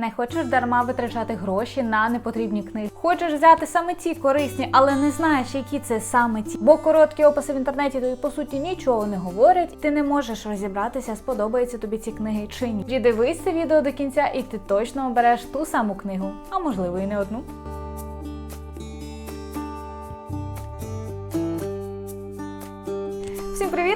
Не хочеш дарма витрачати гроші на непотрібні книги. Хочеш взяти саме ті корисні, але не знаєш, які це саме ті. Бо короткі описи в інтернеті тобі по суті нічого не говорять. Ти не можеш розібратися, сподобаються тобі ці книги чи ні. Дивись це відео до кінця, і ти точно обереш ту саму книгу, а можливо і не одну.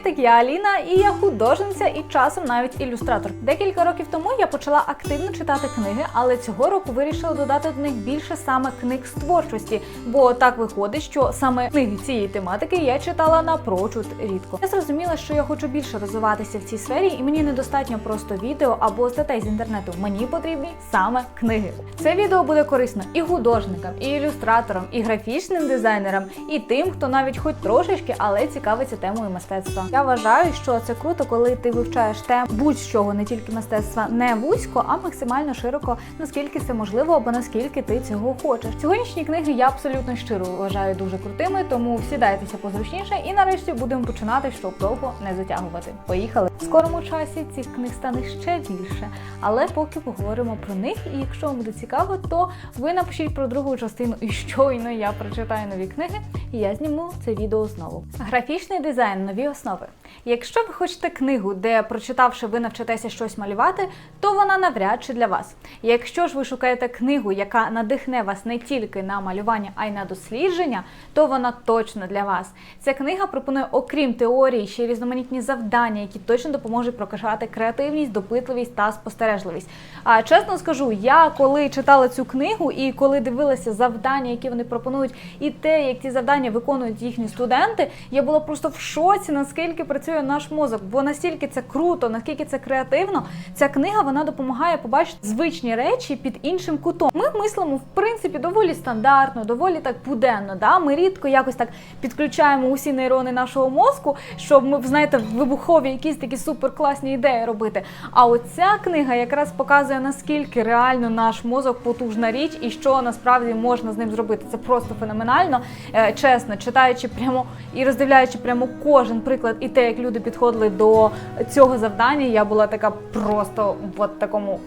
Привіт, я Аліна, і я художниця і часом навіть ілюстратор. Декілька років тому я почала активно читати книги, але цього року вирішила додати до них більше саме книг з творчості, бо так виходить, що саме книги цієї тематики я читала напрочуд рідко. Я зрозуміла, що я хочу більше розвиватися в цій сфері, і мені недостатньо просто відео або статей з інтернету. Мені потрібні саме книги. Це відео буде корисно і художникам, і ілюстраторам, і графічним дизайнерам, і тим, хто навіть хоч трошечки, але цікавиться темою мистецтва. Я вважаю, що це круто, коли ти вивчаєш тему будь-чого, не тільки мистецтва, не вузько, а максимально широко, наскільки це можливо, або наскільки ти цього хочеш. Сьогоднішні книги я абсолютно щиро вважаю дуже крутими, тому сідайтеся позручніше і нарешті будемо починати, щоб довго не затягувати. Поїхали! В скорому часі цих книг стане ще більше, але поки поговоримо про них, і якщо вам буде цікаво, то ви напишіть про другу частину і щойно я прочитаю нові книги, і я зніму це відео знову. Графічний дизайн, нові основи. Якщо ви хочете книгу, де прочитавши, ви навчитеся щось малювати, то вона навряд чи для вас. Якщо ж ви шукаєте книгу, яка надихне вас не тільки на малювання, а й на дослідження, то вона точно для вас. Ця книга пропонує, окрім теорії, ще й різноманітні завдання, які точно допоможуть прокачати креативність, допитливість та спостережливість. А чесно скажу, я коли читала цю книгу і коли дивилася завдання, які вони пропонують, і те, як ці завдання виконують їхні студенти, я була просто в шоці, наскільки працює наш мозок, бо настільки це круто, наскільки це креативно. Ця книга вона допомагає побачити звичні речі під іншим кутом. Ми мислимо в принципі доволі стандартно, доволі так буденно. Да? Ми рідко якось так підключаємо усі нейрони нашого мозку, щоб ми знаєте, вибухові якісь такі суперкласні ідеї робити. А оця книга якраз показує наскільки реально наш мозок потужна річ і що насправді можна з ним зробити. Це просто феноменально. Е, Чесно, читаючи прямо і роздивляючи прямо кожен приклад і те, як люди підходили до цього завдання, я була така просто в такому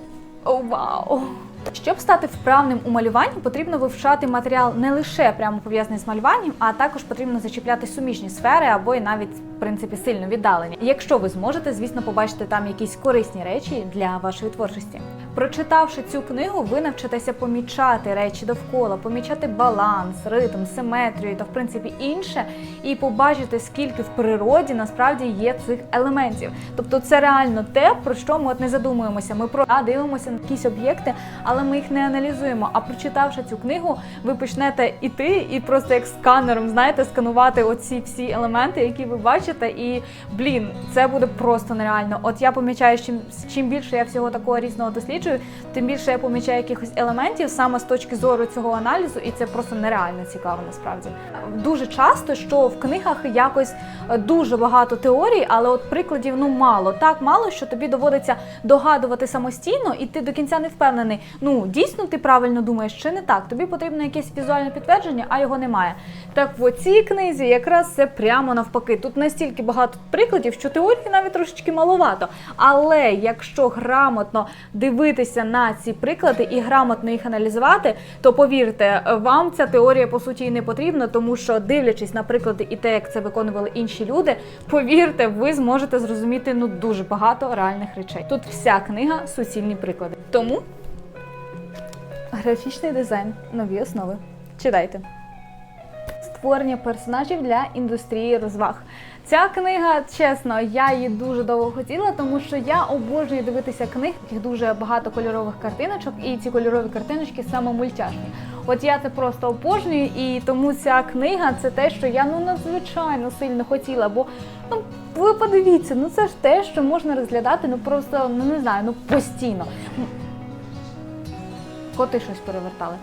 «О, вау. Щоб стати вправним у малюванні, потрібно вивчати матеріал не лише прямо пов'язаний з малюванням, а також потрібно зачіпляти суміжні сфери або й навіть в принципі сильно віддалені. Якщо ви зможете, звісно, побачити там якісь корисні речі для вашої творчості. Прочитавши цю книгу, ви навчитеся помічати речі довкола, помічати баланс, ритм, симетрію та в принципі інше, і побачити, скільки в природі насправді є цих елементів. Тобто, це реально те, про що ми от не задумуємося. Ми про дивимося на якісь об'єкти, але ми їх не аналізуємо. А прочитавши цю книгу, ви почнете іти і просто як сканером, знаєте, сканувати оці всі елементи, які ви бачите, і блін, це буде просто нереально. От я помічаю, чим чим більше я всього такого різного досліджую, тим більше я помічаю якихось елементів саме з точки зору цього аналізу, і це просто нереально цікаво насправді. Дуже часто, що в книгах якось дуже багато теорій, але от прикладів ну мало. Так мало, що тобі доводиться догадувати самостійно, і ти до кінця не впевнений. Ну дійсно ти правильно думаєш, чи не так? Тобі потрібно якесь візуальне підтвердження, а його немає. Так в цій книзі якраз це прямо навпаки. Тут настільки багато прикладів, що теорії навіть трошечки маловато. Але якщо грамотно дивитися на ці приклади і грамотно їх аналізувати, то повірте, вам ця теорія по суті і не потрібна, тому що дивлячись на приклади і те, як це виконували інші люди, повірте, ви зможете зрозуміти ну дуже багато реальних речей. Тут вся книга суцільні приклади. Тому графічний дизайн, нові основи. Читайте. Створення персонажів для індустрії розваг. Ця книга, чесно, я її дуже довго хотіла, тому що я обожнюю дивитися книг, яких дуже багато кольорових картиночок, і ці кольорові картиночки саме мультяшні. От я це просто обожнюю, і тому ця книга це те, що я ну надзвичайно сильно хотіла. Бо ну ви подивіться, ну це ж те, що можна розглядати, ну просто ну не знаю, ну постійно. Коти щось перевертали.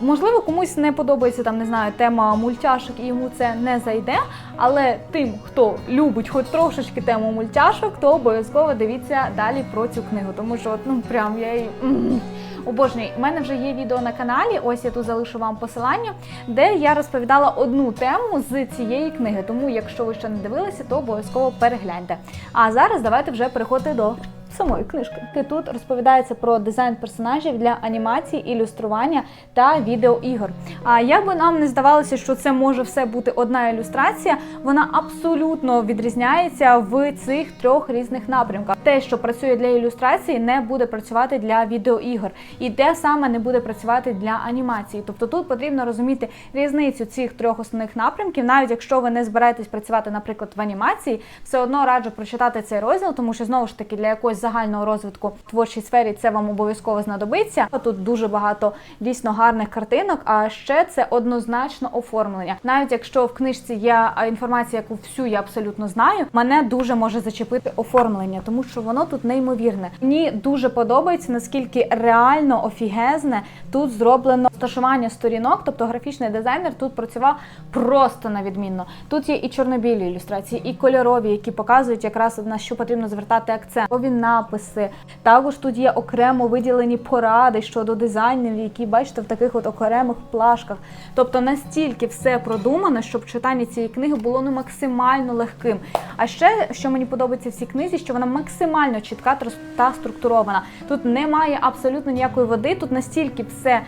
Можливо, комусь не подобається там, не знаю, тема мультяшок і йому це не зайде. Але тим, хто любить хоч трошечки тему мультяшок, то обов'язково дивіться далі про цю книгу. Тому що, ну прям я її обожнюю. У мене вже є відео на каналі. Ось я тут залишу вам посилання, де я розповідала одну тему з цієї книги. Тому, якщо ви ще не дивилися, то обов'язково перегляньте. А зараз давайте вже переходити до самої книжки. Тут розповідається про дизайн персонажів для анімації, ілюстрування та відеоігор. А як би нам не здавалося, що це може все бути одна ілюстрація, вона абсолютно відрізняється в цих трьох різних напрямках. Те, що працює для ілюстрації, не буде працювати для відеоігор, і те саме не буде працювати для анімації. Тобто тут потрібно розуміти різницю цих трьох основних напрямків, навіть якщо ви не збираєтесь працювати, наприклад, в анімації, все одно раджу прочитати цей розділ, тому що знову ж таки для якогось загального розвитку в творчій сфері це вам обов'язково знадобиться. Тут дуже багато дійсно гарних картинок. А ще це однозначно оформлення. Навіть якщо в книжці є інформація, яку всю я абсолютно знаю, мене дуже може зачепити оформлення, тому що воно тут неймовірне. Мені дуже подобається наскільки реально офігезне тут зроблено сташування сторінок, тобто графічний дизайнер тут працював просто на відмінно. Тут є і чорно-білі ілюстрації, і кольорові, які показують якраз на що потрібно звертати акцент. Нові написи. Також тут є окремо виділені поради щодо дизайнів, які бачите в таких от окремих плашках. Тобто настільки все продумано, щоб читання цієї книги було ну максимально легким. А ще що мені подобається в цій книзі, що вона максимально чітка та структурована. Тут немає абсолютно ніякої води. Тут настільки все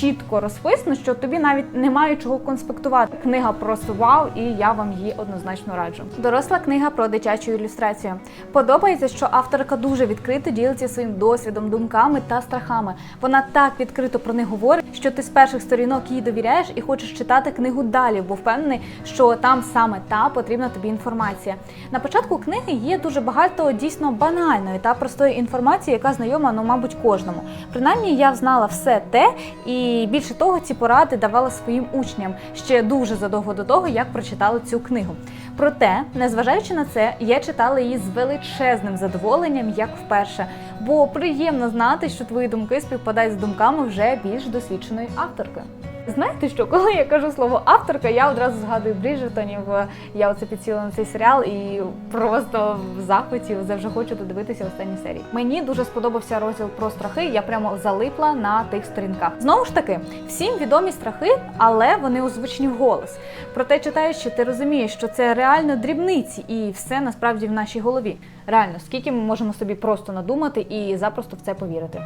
чітко розписано, що тобі навіть немає чого конспектувати. Книга просто вау, і я вам її однозначно раджу. Доросла книга про дитячу ілюстрацію. Подобається, що авторка дуже відкрито ділиться своїм досвідом, думками та страхами. Вона так відкрито про них говорить, що ти з перших сторінок їй довіряєш і хочеш читати книгу далі, бо впевнений, що там саме та потрібна тобі інформація. На початку книги є дуже багато дійсно банальної та простої інформації, яка знайома, ну, мабуть, кожному. Принаймні, я знала все те, і більше того, ці поради давала своїм учням ще дуже задовго до того, як прочитала цю книгу. Проте, незважаючи на це, я читала її з величезним задоволенням, як вперше, бо приємно знати, що твої думки співпадають з думками вже більш досвідченої авторки. Знаєте що, коли я кажу слово авторка, я одразу згадую Бріджертонів. Я оце підсіла на цей серіал і просто в захваті вже хочу додивитися останні серії. Мені дуже сподобався розділ про страхи. Я прямо залипла на тих сторінках. Знову ж таки, всім відомі страхи, але вони озвучені вголос. Проте читаючи, ти розумієш, що це реально дрібниці, і все насправді в нашій голові. Реально, скільки ми можемо собі просто надумати і запросто в це повірити.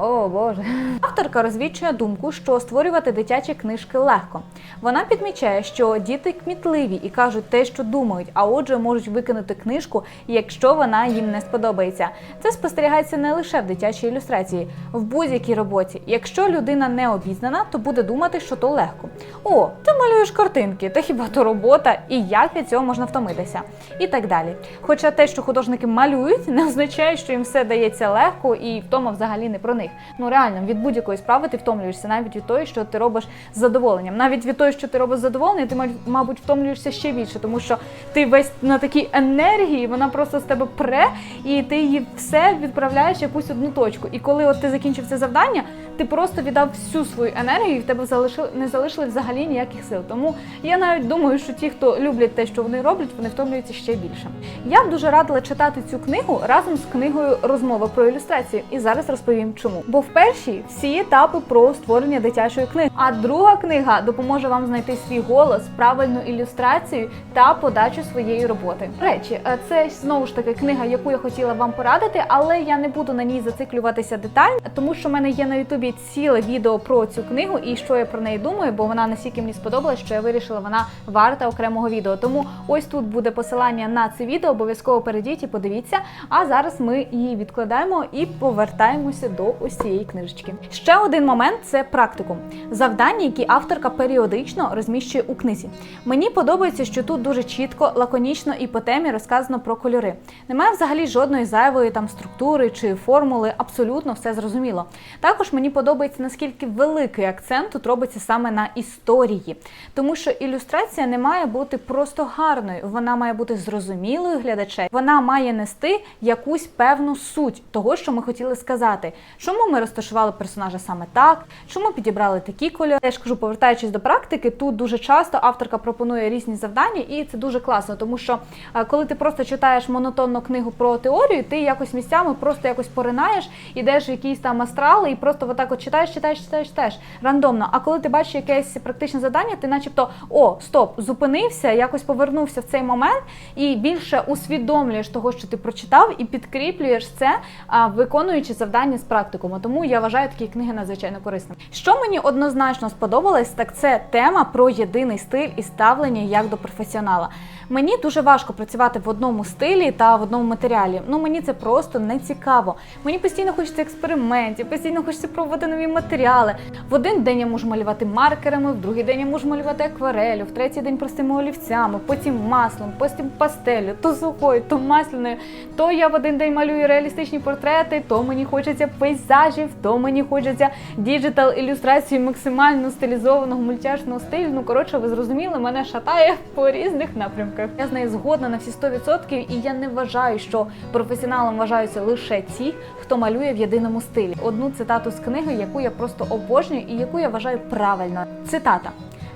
О Боже. Авторка розвідчує думку, що створювати дитячі книжки легко. Вона підмічає, що діти кмітливі і кажуть те, що думають, а отже, можуть викинути книжку, якщо вона їм не сподобається. Це спостерігається не лише в дитячій ілюстрації, в будь-якій роботі. Якщо людина не обізнана, то буде думати, що то легко. О, ти малюєш картинки, та хіба то робота, і як від цього можна втомитися? І так далі. Хоча те, що художники малюють, не означає, що їм все дається легко і втома взагалі не про них. Ну реально, від будь-якої справи ти втомлюєшся, навіть від тої, що ти робиш з задоволенням. Навіть від того, що ти робиш з задоволенням, ти мабуть втомлюєшся ще більше, тому що ти весь на такій енергії, вона просто з тебе пре, і ти її все відправляєш якусь одну точку. І коли от ти закінчив це завдання, ти просто віддав всю свою енергію, і в тебе залишили не залишили взагалі ніяких сил. Тому я навіть думаю, що ті, хто люблять те, що вони роблять, вони втомлюються ще більше. Я б дуже радила читати цю книгу разом з книгою Розмова про ілюстрацію. І зараз розповім чому. Бо в першій всі етапи про створення дитячої книги. А друга книга допоможе вам знайти свій голос, правильну ілюстрацію та подачу своєї роботи. Речі, е, це знову ж таки книга, яку я хотіла вам порадити, але я не буду на ній зациклюватися детально, тому що в мене є на Ютубі ціле відео про цю книгу і що я про неї думаю, бо вона настільки мені сподобалась, що я вирішила, вона варта окремого відео. Тому ось тут буде посилання на це відео. Обов'язково перейдіть і подивіться. А зараз ми її відкладаємо і повертаємося до ось цієї книжечки. Ще один момент це практикум. Завдання, які авторка періодично розміщує у книзі. Мені подобається, що тут дуже чітко, лаконічно і по темі розказано про кольори. Немає взагалі жодної зайвої там структури чи формули, абсолютно все зрозуміло. Також мені подобається наскільки великий акцент тут робиться саме на історії, тому що ілюстрація не має бути просто гарною, вона має бути зрозумілою глядачем. Вона має нести якусь певну суть того, що ми хотіли сказати. Чому ми розташували персонажа саме так, чому підібрали такі кольори. Я ж кажу, повертаючись до практики, тут дуже часто авторка пропонує різні завдання, і це дуже класно, тому що е, коли ти просто читаєш монотонну книгу про теорію, ти якось місцями просто якось поринаєш, ідеш в якісь там астрали і просто отак от читаєш, читаєш, читаєш, читаєш рандомно. А коли ти бачиш якесь практичне завдання, ти начебто о, стоп, зупинився, якось повернувся в цей момент і більше усвідомлюєш того, що ти прочитав, і підкріплюєш це, виконуючи завдання з практикуму. Тому я вважаю такі книги надзвичайно корисними. Що мені однозначно сподобалось, так це тема про єдиний стиль і ставлення як до професіонала. Мені дуже важко працювати в одному стилі та в одному матеріалі. Ну мені це просто не цікаво. Мені постійно хочеться експериментів, постійно хочеться пробувати нові матеріали. В один день я можу малювати маркерами, в другий день я можу малювати акварелю, в третій день простими олівцями, потім маслом, потім пастелю, то сухою, то масляною. То я в один день малюю реалістичні портрети, то мені хочеться пейзажів, то мені хочеться діджитал ілюстрації максимально стилізованого мультяшного стилю. Ну коротше, ви зрозуміли, мене шатає по різних напрямках. Я з нею згодна на всі 100%, і я не вважаю, що професіоналом вважаються лише ті, хто малює в єдиному стилі. Одну цитату з книги, яку я просто обожнюю і яку я вважаю правильно. Цитата.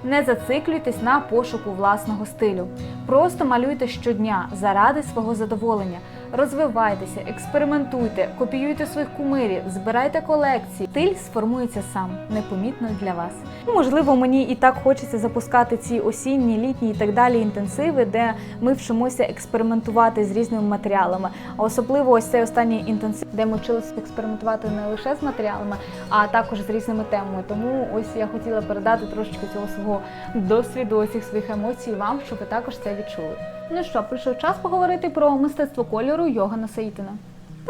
Не зациклюйтесь на пошуку власного стилю. Просто малюйте щодня заради свого задоволення. Розвивайтеся, експериментуйте, копіюйте своїх кумирів, збирайте колекції. Стиль сформується сам, непомітно для вас. Можливо, мені і так хочеться запускати ці осінні, літні і так далі інтенсиви, де ми вчимося експериментувати з різними матеріалами. А особливо ось цей останній інтенсив, де ми вчилися експериментувати не лише з матеріалами, а також з різними темами. Тому ось я хотіла передати трошечки цього свого досвіду, цих своїх емоцій вам, щоб ви також це відчули. Ну що, прийшов час поговорити про мистецтво кольору Йогана Саїтина.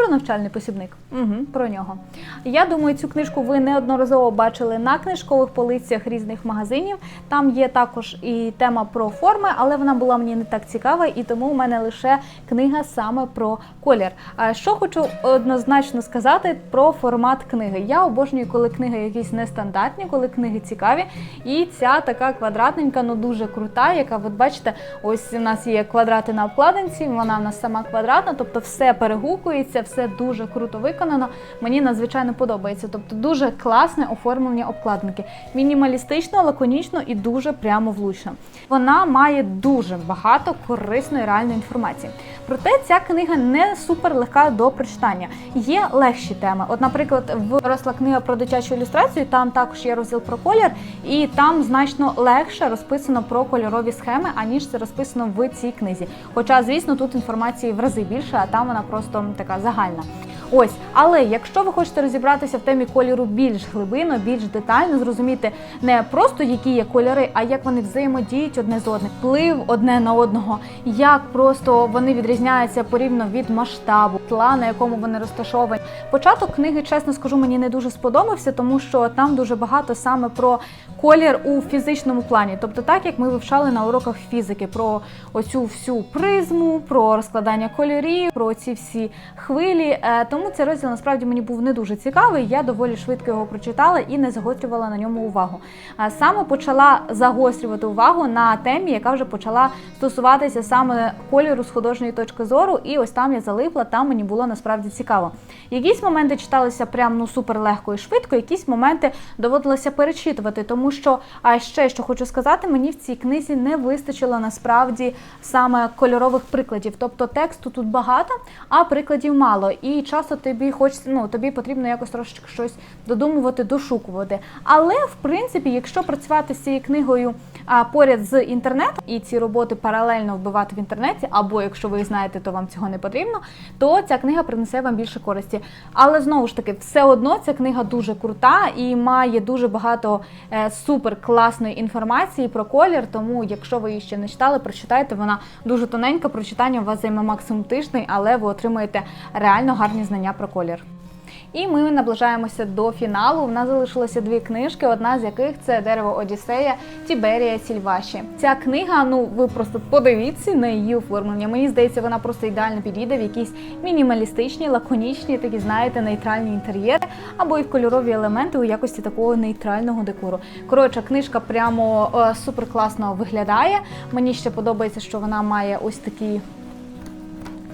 Про навчальний посібник. Угу, про нього. Я думаю, цю книжку ви неодноразово бачили на книжкових полицях різних магазинів. Там є також і тема про форми, але вона була мені не так цікава, і тому у мене лише книга саме про колір. А що хочу однозначно сказати про формат книги. Я обожнюю, коли книги якісь нестандартні, коли книги цікаві. І ця така квадратненька, ну дуже крута, яка, от бачите, ось у нас є квадрати на обкладинці, вона в нас сама квадратна, тобто все перегукується, все дуже круто виконано. Мені надзвичайно подобається. Тобто дуже класне оформлення обкладинки. Мінімалістично, лаконічно і дуже прямо влучно. Вона має дуже багато корисної реальної інформації. Проте ця книга не супер легка до прочитання. Є легші теми. От, наприклад, в книга про дитячу ілюстрацію, там також є розділ про колір, і там значно легше розписано про кольорові схеми, аніж це розписано в цій книзі. Хоча, звісно, тут інформації в рази більше, а там вона просто така загальна. Ось, але якщо ви хочете розібратися в темі кольору більш глибинно, більш детально, зрозуміти не просто які є кольори, а як вони взаємодіють одне з одним, вплив одне на одного, як просто вони відрізняються порівняно від масштабу, тла, на якому вони розташовані. Початок книги, чесно скажу, мені не дуже сподобався, тому що там дуже багато саме про колір у фізичному плані. Тобто, так як ми вивчали на уроках фізики про оцю всю призму, про розкладання кольорів, про ці всі хвилі. Е, Тому цей розділ насправді мені був не дуже цікавий. Я доволі швидко його прочитала і не загострювала на ньому увагу. А саме почала загострювати увагу на темі, яка вже почала стосуватися саме кольору з художньої точки зору. І ось там я залипла, там мені було насправді цікаво. Якісь моменти читалися прям ну супер легко і швидко, якісь моменти доводилося перечитувати, тому що а ще що хочу сказати, мені в цій книзі не вистачило насправді саме кольорових прикладів. Тобто тексту тут багато, а прикладів мало. І часто тобі хочеться, ну тобі потрібно якось трошечки щось додумувати, дошукувати. Але в принципі, якщо працювати з цією книгою а, поряд з інтернетом і ці роботи паралельно вбивати в інтернеті, або якщо ви знаєте, то вам цього не потрібно, то ця книга принесе вам більше користі. Але знову ж таки, все одно ця книга дуже крута і має дуже багато е, супер класної інформації про колір. Тому, якщо ви її ще не читали, прочитайте. Вона дуже тоненька. Прочитання у вас займе максимум тиждень, але ви отримаєте реально гарні знання про колір. І ми наближаємося до фіналу. В нас залишилося дві книжки, одна з яких це дерево Одіссея Тіберія Сільваші. Ця книга, ну ви просто подивіться на її оформлення. Мені здається, вона просто ідеально підійде в якісь мінімалістичні, лаконічні, такі знаєте, нейтральні інтер'єри, або і в кольорові елементи у якості такого нейтрального декору. Коротше, книжка прямо е, супер класно виглядає. Мені ще подобається, що вона має ось такі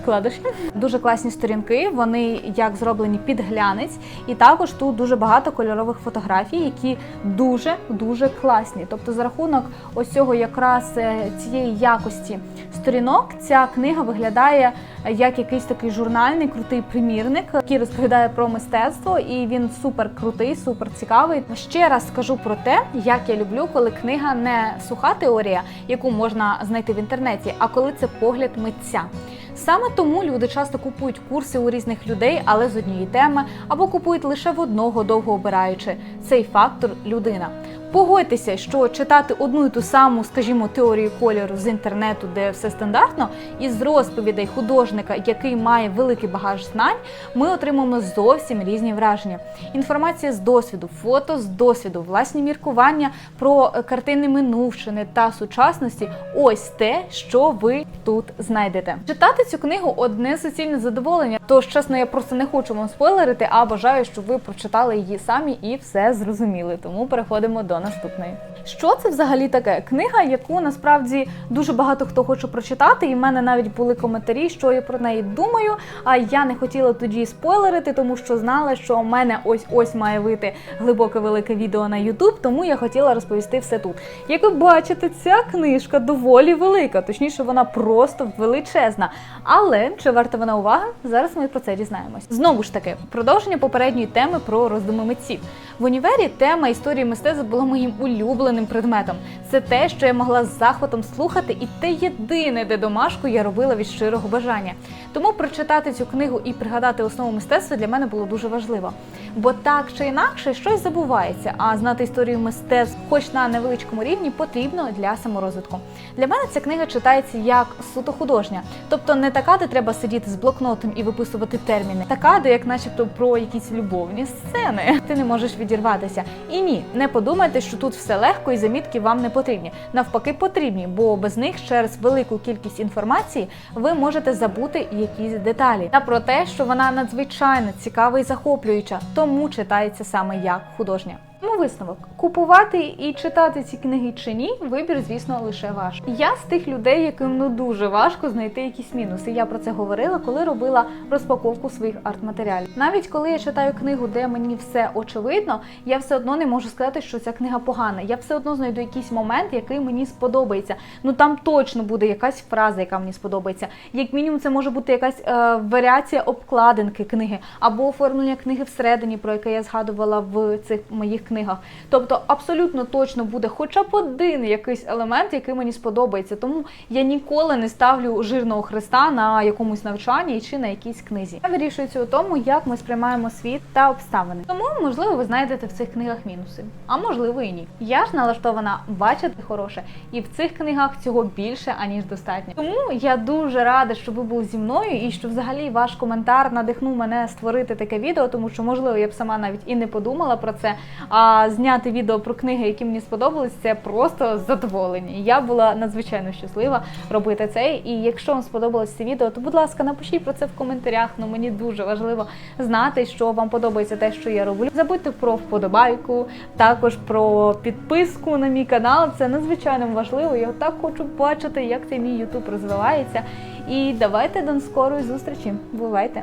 вкладиші. Дуже класні сторінки. Вони як зроблені під глянець, і також тут дуже багато кольорових фотографій, які дуже дуже класні. Тобто, за рахунок ось цього якраз е, цієї якості сторінок, ця книга виглядає як якийсь такий журнальний крутий примірник, який розповідає про мистецтво, і він супер крутий, супер цікавий. Ще раз скажу про те, як я люблю, коли книга не суха теорія, яку можна знайти в інтернеті, а коли це погляд митця. Саме тому люди часто купують курси у різних людей, але з однієї теми, або купують лише в одного довго обираючи цей фактор людина. Погодьтеся, що читати одну і ту саму, скажімо, теорію кольору з інтернету, де все стандартно, і з розповідей художника, який має великий багаж знань, ми отримаємо зовсім різні враження. Інформація з досвіду, фото з досвіду, власні міркування про е, картини минувшини та сучасності ось те, що ви тут знайдете. Читати цю книгу одне суцільне задоволення. Тож, чесно, я просто не хочу вам спойлерити, а бажаю, щоб ви прочитали її самі і все зрозуміли. Тому переходимо до наступної. Що це взагалі таке? Книга, яку насправді дуже багато хто хоче прочитати, і в мене навіть були коментарі, що я про неї думаю. А я не хотіла тоді спойлерити, тому що знала, що у мене ось ось має вийти глибоке велике відео на YouTube, тому я хотіла розповісти все тут. Як ви бачите, ця книжка доволі велика, точніше, вона просто величезна. Але чи варта вона уваги? Зараз ми про це дізнаємось. Знову ж таки, продовження попередньої теми про роздуми митців. В універі тема історії мистецтва була моїм улюбленим предметом. Це те, що я могла з захватом слухати, і те єдине, де домашку я робила від щирого бажання. Тому прочитати цю книгу і пригадати основу мистецтва для мене було дуже важливо. Бо так чи інакше щось забувається, а знати історію мистецтв, хоч на невеличкому рівні, потрібно для саморозвитку. Для мене ця книга читається як суто художня, тобто не така, де треба сидіти з блокнотом і виписувати терміни, така, де як, начебто, про якісь любовні сцени. Ти не можеш відірватися. І ні, не подумайте, що тут все легко і замітки вам не потрібні. Навпаки, потрібні, бо без них через велику кількість інформації ви можете забути якісь деталі. Та про те, що вона надзвичайно цікава і захоплююча, тому читається саме як художня. Тому висновок купувати і читати ці книги чи ні, вибір, звісно, лише ваш. Я з тих людей, яким ну дуже важко знайти якісь мінуси. Я про це говорила, коли робила розпаковку своїх арт-матеріалів. Навіть коли я читаю книгу, де мені все очевидно, я все одно не можу сказати, що ця книга погана. Я все одно знайду якийсь момент, який мені сподобається. Ну там точно буде якась фраза, яка мені сподобається. Як мінімум, це може бути якась е, варіація обкладинки книги або оформлення книги всередині, про яке я згадувала в цих моїх книгах. Тобто абсолютно точно буде хоча б один якийсь елемент, який мені сподобається. Тому я ніколи не ставлю жирного хреста на якомусь навчанні чи на якійсь книзі. Вирішується у тому, як ми сприймаємо світ та обставини. Тому, можливо, ви знайдете в цих книгах мінуси, а можливо і ні. Я ж налаштована бачити хороше, і в цих книгах цього більше аніж достатньо. Тому я дуже рада, що ви були зі мною, і що взагалі ваш коментар надихнув мене створити таке відео, тому що можливо я б сама навіть і не подумала про це. А зняти відео про книги, які мені сподобались, це просто задоволення. Я була надзвичайно щаслива робити це. І якщо вам сподобалось це відео, то будь ласка, напишіть про це в коментарях. Ну мені дуже важливо знати, що вам подобається те, що я роблю. Забудьте про вподобайку, також про підписку на мій канал. Це надзвичайно важливо. Я так хочу бачити, як цей мій ютуб розвивається. І давайте до скорої зустрічі. Бувайте!